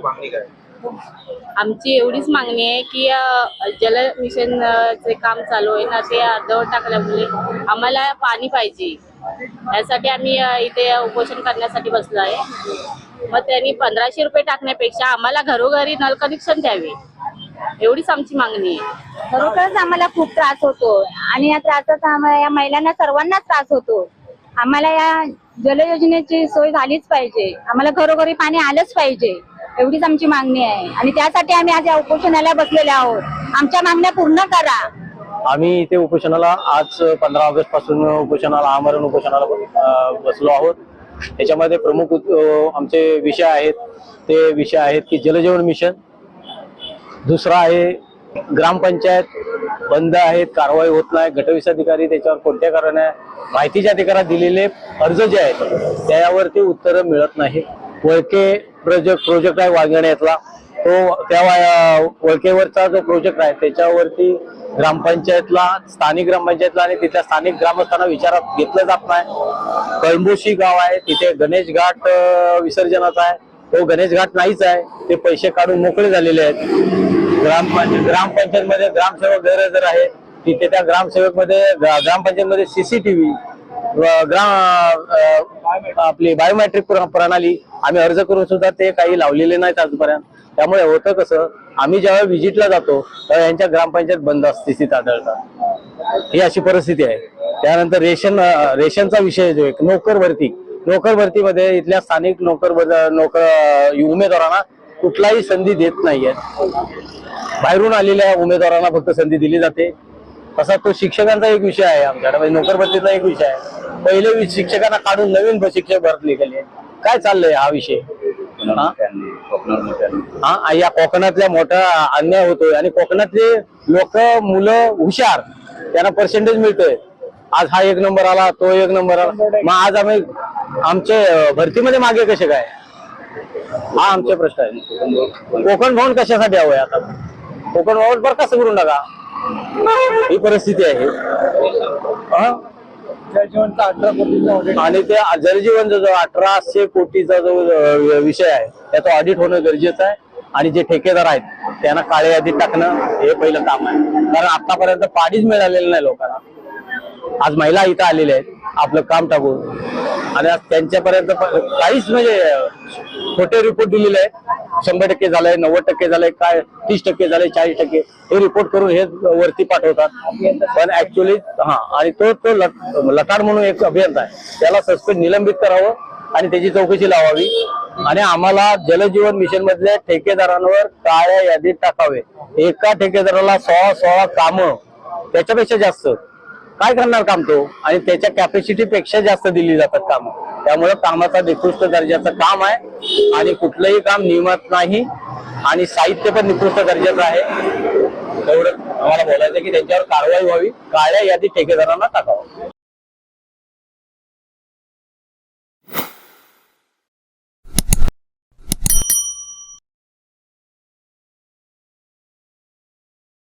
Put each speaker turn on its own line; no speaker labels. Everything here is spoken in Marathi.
मागणी काय?
आमची एवढीच मागणी आहे की जल मिशन चे काम चालू आहे ना ते अर्धवट टाकल्यामुळे आम्हाला पाणी पाहिजे. यासाठी आम्ही इथे उपोषण करण्यासाठी बसलो आहे. मग त्यांनी पंधराशे रुपये टाकण्यापेक्षा आम्हाला घरोघरी नल कनेक्शन द्यावे. एवढीच आमची मागणी आहे.
खरोखरच आम्हाला खूप त्रास होतो आणि या त्रासाचा आम्हाला या महिलांना सर्वांनाच त्रास होतो. आम्हाला या जलयोजनेची सोय झालीच पाहिजे. आम्हाला घरोघरी पाणी आलंच पाहिजे. एवढीच आमची मागणी आहे. आणि त्यासाठी आम्ही आज या उपोषणाला बसलेले आहोत. आमच्या मागण्या पूर्ण करा.
आम्ही इथे उपोषणाला आज पंधरा ऑगस्टपासून उपोषणाला आमरण उपोषणाला बसलो आहोत. त्याच्यामध्ये प्रमुख उत- आमचे विषय आहेत. ते विषय आहेत की जलजीवन मिशन. दुसरा आहे ग्रामपंचायत. बंद आहेत कारवाई होत नाही. गटविस अधिकारी त्याच्यावर कोणत्या कारणे माहितीच्या अधिकारात दिलेले अर्ज जे आहेत त्यावरती उत्तरं मिळत नाही. वळके प्रोजेक्ट प्रोजेक्ट आहे वांगण्यातला तो त्या वळकेवरचा जो प्रोजेक्ट आहे त्याच्यावरती ग्रामपंचायतला स्थानिक ग्रामपंचायतला आणि तिथल्या स्थानिक ग्रामस्थांना विचारात घेतलं जात नाही. कळंबोशी गाव आहे तिथे गणेश घाट विसर्जनाचा आहे. तो गणेश घाट नाहीच आहे ते पैसे काढून मोकळे झालेले आहेत. ग्रामपंचायत ग्रामपंचायतमध्ये ग्रामसेवक गैरहजर आहे. तिथे त्या ग्रामसेवकमध्ये ग्रामपंचायत सीसीटीव्ही ग्राम आपली बायोमेट्रिक प्रणाली आम्ही अर्ज करून सुद्धा ते काही लावलेले नाहीत आजपर्यंत. त्यामुळे होतं कसं आम्ही ज्यावेळी व्हिजिटला जातो तेव्हा यांच्या ग्रामपंचायत बंद असते स्थितीत आढळतात. ही अशी परिस्थिती आहे. त्यानंतर रेशन रेशनचा विषय जो आहे नोकर भरती. नोकर भरतीमध्ये इथल्या स्थानिक नोकर नोकर उमेदवारांना कुठलाही संधी देत नाहीये. बाहेरून आलेल्या उमेदवारांना फक्त संधी दिली जाते. तसा तो शिक्षकांचा एक विषय आहे आमच्याकडे. म्हणजे नोकर भरतीचा एक विषय आहे. पहिले शिक्षकांना काढून नवीन ब- शिक्षक भरती गेले काय चाललंय हा विषय? हा? या कोकणातल्या मोठा अन्याय होतोय आणि कोकणातले लोक मुलं हुशार. त्यांना पर्सेंटेज मिळतोय. आज हा एक नंबर आला तो एक नंबर आला. मग आज आम्ही आमचे भरतीमध्ये मागे कसे काय? हा आमचे प्रश्न आहे कोकण भवन. कशासाठी हवंय आता? कोकण भवन बरं कसं करून टाका ही परिस्थिती आहे? आणि ते जलजीवनचा जो अठराशे कोटीचा जो विषय आहे त्याचं ऑडिट होणं गरजेचं आहे. आणि जे ठेकेदार आहेत त्यांना काळे यादीत टाकणं हे पहिलं काम आहे. कारण आतापर्यंत पाणीच मिळालेलं नाही लोकांना. आज महिला इथं आलेल्या आहेत आपलं काम टाकून. आणि आज त्यांच्यापर्यंत काहीच म्हणजे खोटे रिपोर्ट दिलेले आहेत. शंभर टक्के झालंय नव्वद टक्के झालंय काय तीस टक्के झाले चाळीस टक्के हे रिपोर्ट करून हे वरती पाठवतात. पण ऍक्च्युली हा आणि तो तो लटाड म्हणून एक अभियंता आहे. त्याला सस्पेंड निलंबित करावं आणि त्याची चौकशी लावावी. आणि आम्हाला जलजीवन मिशन मधल्या ठेकेदारांवर काळ्या यादीत टाकावे. एका ठेकेदाराला सोळा सोळा कामं त्याच्यापेक्षा जास्त. काय करणार काम तो? आणि त्याच्या कॅपॅसिटी पेक्षा जास्त दिली जातात काम. त्यामुळे कामाचा निकृष्ट दर्जाचं काम आहे. आणि कुठलंही काम नियमात नाही. आणि साहित्य पण निकृष्ट दर्जाचं आहे. एवढं आम्हाला बोलायचं की त्यांच्यावर कारवाई व्हावी. काळ्या यादी ठेकेदारांना टाकावं.